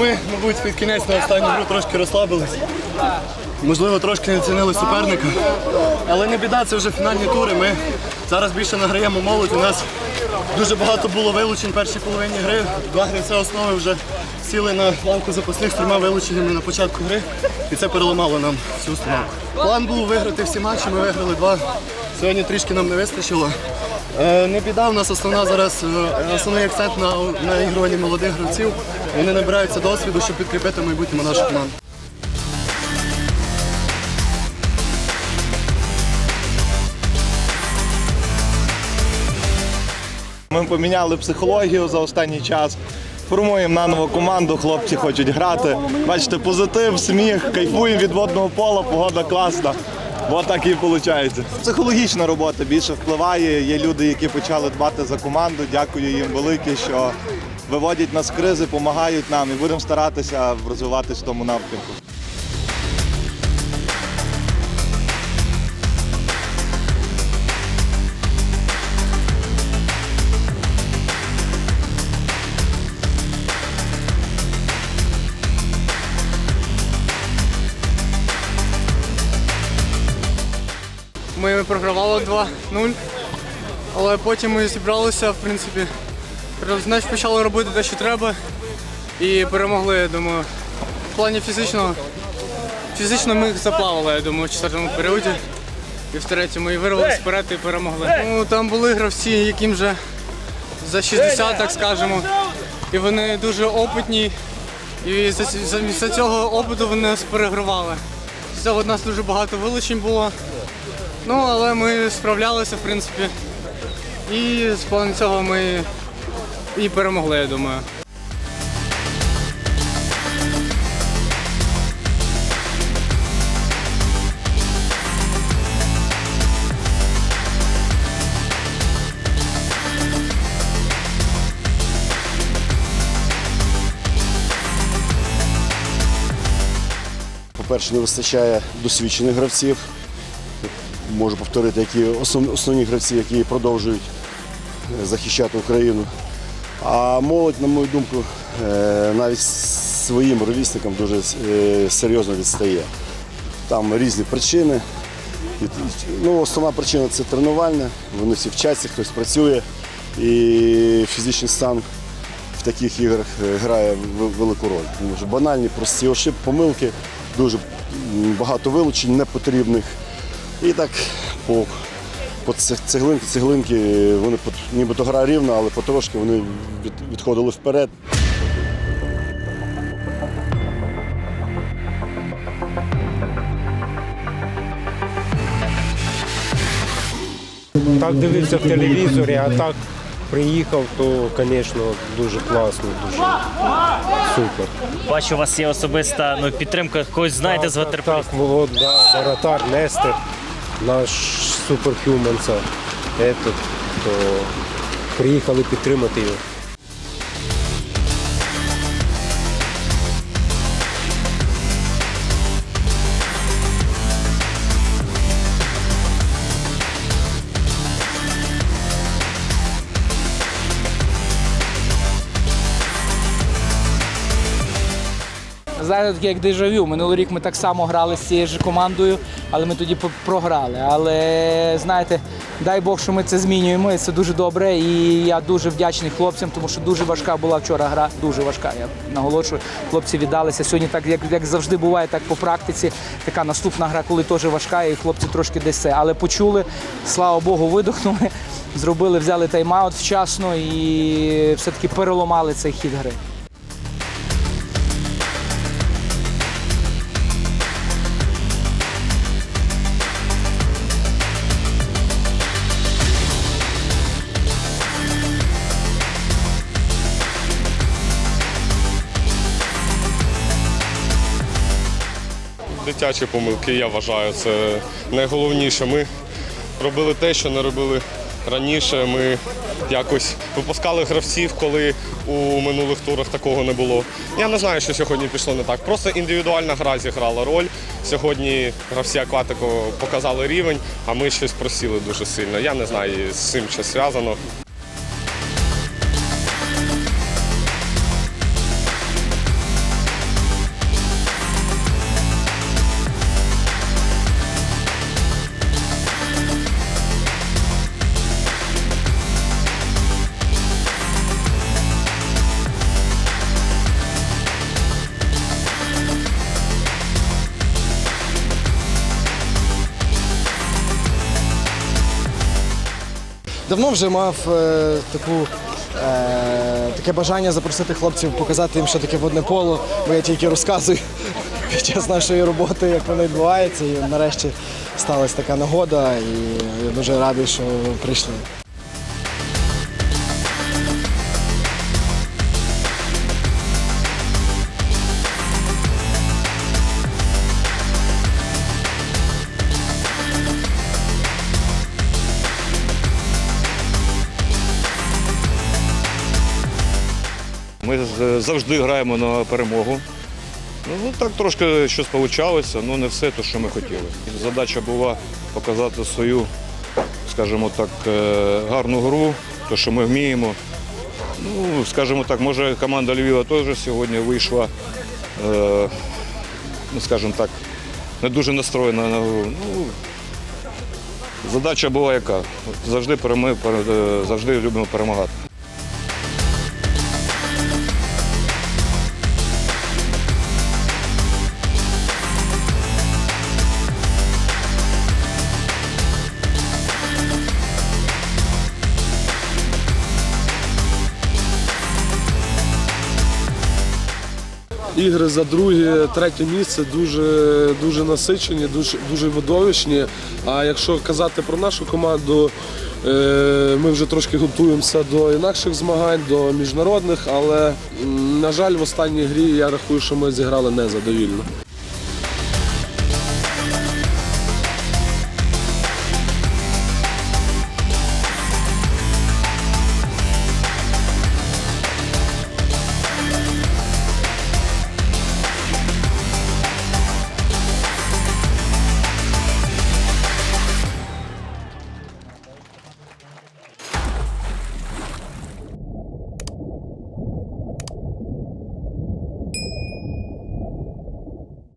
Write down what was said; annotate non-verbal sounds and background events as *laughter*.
ми, мабуть, під кінець на останню гру трошки розслабились. Можливо, трошки не оцінили суперника. Але не біда, це вже фінальні тури. Ми зараз більше награємо молодь. У нас дуже багато було вилучень першій половині гри. Два гравця основи вже сіли на лавку запасних з трьома вилученнями на початку гри. І це переламало нам всю установку. План був виграти всі матчі, ми виграли два. Сьогодні трішки нам не вистачило. Е, Не біда, у нас основна зараз е, основний акцент на, на ігруванні молодих гравців. Вони набираються досвіду, щоб підкріпити майбутньому нашу команду. Ми поміняли психологію за останній час. Формуємо наново команду, хлопці хочуть грати. Бачите, позитив, сміх, кайфуємо від водного пола, погода класна. Ось так і виходить. Психологічна робота більше впливає. Є люди, які почали дбати за команду. Дякую їм велике, що виводять нас з кризи, допомагають нам і будемо старатися розвиватися в тому напрямку. Ми програвали 2-0, але потім ми зібралися, в принципі, значить почали робити те, що треба, і перемогли, я думаю. В плані фізичного. Фізично ми їх заплавали, я думаю, в четвертому періоді. І в третьому і вирвалися вперед і перемогли. Ну, там були гравці, яким вже за 60, так скажемо. І вони дуже опитні. І за, за, за цього опиту вони нас перегравали. З цього в нас дуже багато вилучень було. Ну, але ми справлялися, в принципі. І з плану цього ми і перемогли, я думаю. По-перше, не вистачає досвідчених гравців. Можу повторити, які основні гравці, які продовжують е, захищати Україну. А молодь, на мою думку, е, навіть своїм ровісникам дуже е, серйозно відстає. Там різні причини. Ну, основна причина це тренувальне. Вони всі вчаться, хтось працює. І фізичний стан в таких іграх грає велику роль. Банальні, прості ошибки, помилки, дуже багато вилучень непотрібних. І так по, по цеглинки, цеглинки, вони нібито гра рівна, але потрошки вони від, відходили вперед. Так дивився в телевізорі, а так приїхав, то, звісно, дуже класно, дуже супер. Бачу, у вас є особиста ну, підтримка. Когось знаєте з Так, ватерполістів? так, Волод, да, воротар Нестер, наш суперхюманса этот, то приїхали підтримати його. Знаєте, як дежавю. Минулий рік ми так само грали з цією ж командою, але ми тоді програли. Але знаєте, дай Бог, що ми це змінюємо, і це дуже добре. І я дуже вдячний хлопцям, тому що дуже важка була вчора гра. Дуже важка. Я наголошую, хлопці віддалися. Сьогодні, так як, як завжди буває, так по практиці. Така наступна гра, коли теж важка, і хлопці трошки десь це. Але почули, слава Богу, видохнули, зробили, взяли тайм-аут вчасно і все-таки переламали цей хід гри. Дитячі помилки, я вважаю, це найголовніше. Ми робили те, що не робили раніше. Ми якось випускали гравців, коли у минулих турах такого не було. Я не знаю, що сьогодні пішло не так. Просто індивідуальна гра зіграла роль. Сьогодні гравці Акватико показали рівень, а ми щось просіли дуже сильно. Я не знаю, з цим що зв'язано. Давно вже мав е, таку. е, Таке бажання запросити хлопців, показати їм, що таке водне поло, бо я тільки розказую *laughs* під час нашої роботи, як воно відбувається. І нарешті сталася така нагода, і я дуже радий, що прийшли. Ми завжди граємо на перемогу. Ну, так трошки щось вийшло, але не все те, що ми хотіли. Задача була показати свою, скажімо так, е, гарну гру, те, що ми вміємо. Ну, скажімо так, може команда Львова теж сьогодні вийшла, е, ну, скажімо так, не дуже настроєна на гру. Ну, задача була яка? Завжди, переми- пере- е, завжди любимо перемагати. Ігри за друге, третє місце дуже, дуже насичені, дуже, дуже видовищні. А якщо казати про нашу команду, е, ми вже трошки готуємося до інакших змагань, до міжнародних, але, на жаль, в останній грі я рахую, що ми зіграли незадовільно.